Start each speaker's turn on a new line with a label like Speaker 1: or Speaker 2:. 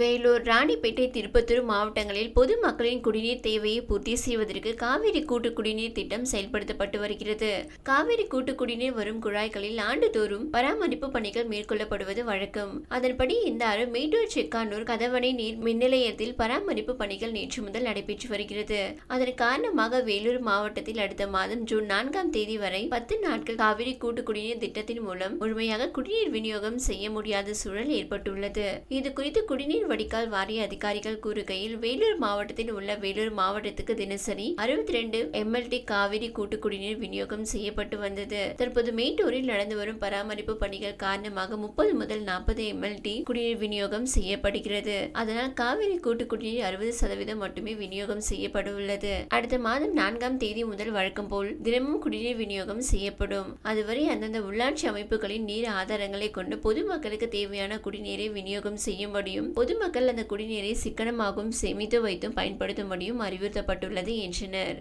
Speaker 1: வேலூர் ராணிப்பேட்டை திருப்பத்தூர் மாவட்டங்களில் பொதுமக்களின் குடிநீர் தேவையை பூர்த்தி செய்வதற்கு காவிரி கூட்டு குடிநீர் திட்டம் செயல்படுத்தப்பட்டு வருகிறது. காவிரி கூட்டு குடிநீர் வரும் குழாய்களில் ஆண்டுதோறும் பராமரிப்பு பணிகள் மேற்கொள்ளப்படுவது வழக்கம். அதன்படி இந்த ஆறு மேட்டூர் செக்கானூர் கதவணை நீர் மின் நிலையத்தில் பராமரிப்பு பணிகள் நேற்று முதல் நடைபெற்று வருகிறது. அதன் காரணமாக வேலூர் மாவட்டத்தில் அடுத்த மாதம் ஜூன் நான்காம் தேதி வரை பத்து நாட்கள் காவிரி கூட்டு குடிநீர் திட்டத்தின் மூலம் முழுமையாக குடிநீர் விநியோகம் செய்ய முடியாத சூழல் ஏற்பட்டுள்ளது. இது குறித்து குடிநீர் வடிகால் வாரிய அதிகாரிகள் கூறுகையில் வேலூர் மாவட்டத்தில் உள்ள வேலூர் மாவட்டத்துக்கு தினசரி அறுபத்தி ரெண்டு எம்எல்டி காவிரி கூட்டு குடிநீர் விநியோகம் செய்யப்பட்டு வந்தது. தற்போது மேட்டூரில் நடந்து வரும் பராமரிப்பு பணிகள் காரணமாக முப்பது முதல் நாற்பது எம்எல்டி குடிநீர் விநியோகம் செய்யப்படுகிறது. அதனால் காவிரி கூட்டு குடிநீர் அறுபது சதவீதம் மட்டுமே விநியோகம் செய்யப்பட உள்ளது அடுத்த மாதம் நான்காம் தேதி முதல் வழக்கம் போல் தினமும் குடிநீர் விநியோகம் செய்யப்படும். அதுவரை அந்தந்த உள்ளாட்சி அமைப்புகளின் நீர் ஆதாரங்களை கொண்டு பொதுமக்களுக்கு தேவையான குடிநீரை விநியோகம் செய்யும்படியும் பொது பொதுமக்கள் அந்த குடிநீரை சிக்கனமாகவும் சேமித்து வைத்தும் பயன்படுத்தும்படியும் அறிவுறுத்தப்பட்டுள்ளது என்றனர்.